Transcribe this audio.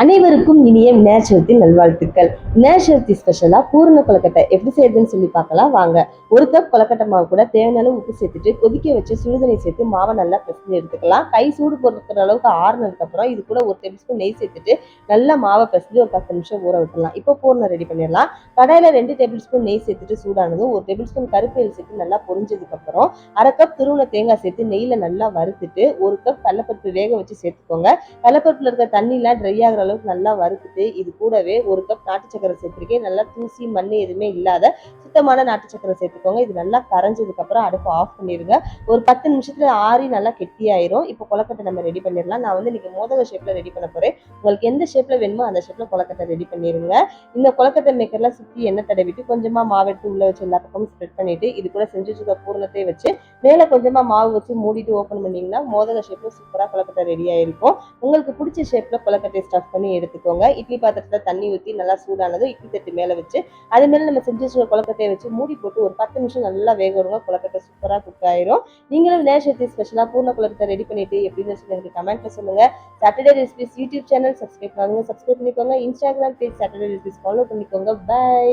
அனைவருக்கும் இனிய விநாயகர் சதுர்த்தி நல்வாழ்த்துக்கள். விநாயகர் சதுர்த்தி ஸ்பெஷலாக பூரண கொலக்கட்டை எப்படி செய்யுதுன்னு சொல்லி பார்க்கலாம். வாங்க. ஒரு கப் கொலக்கட்டை மாவு கூட தேவையான அளவு உப்பு சேர்த்துட்டு கொதிக்க வச்சு சுடுதண்ணி சேர்த்து மாவை நல்லா பிசைஞ்சு எடுத்துக்கலாம். கை சூடு பொறுக்கிற அளவுக்கு ஆறுனதுக்கு அப்புறம் இது கூட ஒரு டேபிள் ஸ்பூன் நெய் சேர்த்துட்டு நல்லா மாவை பிசைஞ்சு ஒரு பத்து நிமிஷம் ஊற விட்டுலாம் இப்போ பூரணம் ரெடி பண்ணிடலாம். கடையில ரெண்டு டேபிள் ஸ்பூன் நெய் சேர்த்துட்டு சூடானதும் ஒரு டேபிள் ஸ்பூன் கருப்பு சேர்த்து நல்லா பொரிஞ்சதுக்கு அப்புறம் அரை கப் துருவன தேங்காய் சேர்த்து நெய்யில் நல்லா வறுத்துட்டு ஒரு கப் கடலப்பருப்பு வேக வச்சு சேர்த்துக்கோங்க. கடலப்பருப்புல இருக்க தண்ணிலாம் ட்ரை ஆகுற அளவுக்கு நல்லா வறுத்துட்டு இது கூடவே ஒரு கப் நாட்டு சக்கரை சேர்த்துருக்கேன். நல்லா தூசி மண் எதுவுமே இல்லாத சுத்தமான நாட்டு சக்கரை சேர்த்துக்கோங்க. இது நல்லா கரைஞ்சதுக்கு அப்புறம் அடுப்பு ஆஃப் பண்ணிடுங்க ஒரு பத்து நிமிஷத்துல ஆறி நல்லா கெட்டியாயிரும். இப்போ கொலக்கட்டை நம்ம ரெடி பண்ணிடலாம். நான் வந்து இன்னைக்கு மோதக ஷேப்ல ரெடி பண்ண போறேன். உங்களுக்கு எந்த ஷேப்ல வேணுமோ அந்த ஷேப்ல கொலக்கட்டை ரெடி பண்ணிருங்க. இந்த கொலக்கட்டை மேக்கர்லாம் சுத்தி எண்ணெய் தடவிட்டு கொஞ்சமா மாவெடுத்து உள்ளே உள்ள வச்சு எல்லா பக்கமும் ஸ்ப்ரெட் பண்ணிட்டு இது கூட செஞ்சு வச்சுருக்க பூரணத்தை வச்சு மேல கொஞ்சமா மாவு வச்சு மூடிட்டு ஓப்பன் பண்ணீங்கன்னா மோதக ஷேப்ல சூப்பரா கொலக்கட்டை ரெடி ஆயிருக்கும். உங்களுக்கு பிடிச்ச ஷேப்ல கொலக்கட்டை ஸ்டஃப் பண்ணி எடுத்துக்கோங்க. இட்லி பாத்திரத்துல தண்ணி ஊற்றி நல்லா சூடானதும் இட்லி தட்டு மேல வச்சு அது மேல நம்ம செஞ்சு வச்சுருக்க கொலக்கட்டையை வச்சு மூடி போட்டு ஒரு பத்து நிமிஷம் நல்லா வேக விடுங்க. கொலக்கட்டை சூப்பராக குக் ஆயிரும். நீங்களும் விநாயகர் சதுர்த்தி ஸ்பெஷலா பூர்ண கொலக்கட்டை ரெடி பண்ணிட்டு எப்படின்னு சொல்லி எனக்கு கமெண்ட்ல சொல்லுங்க. Saturday recipes YouTube channel subscribe பண்ணுங்க. சப்ஸ்கிரைப் பண்ணிக்கோங்க. Instagram page Saturday recipes follow பண்ணிக்கோங்க. பை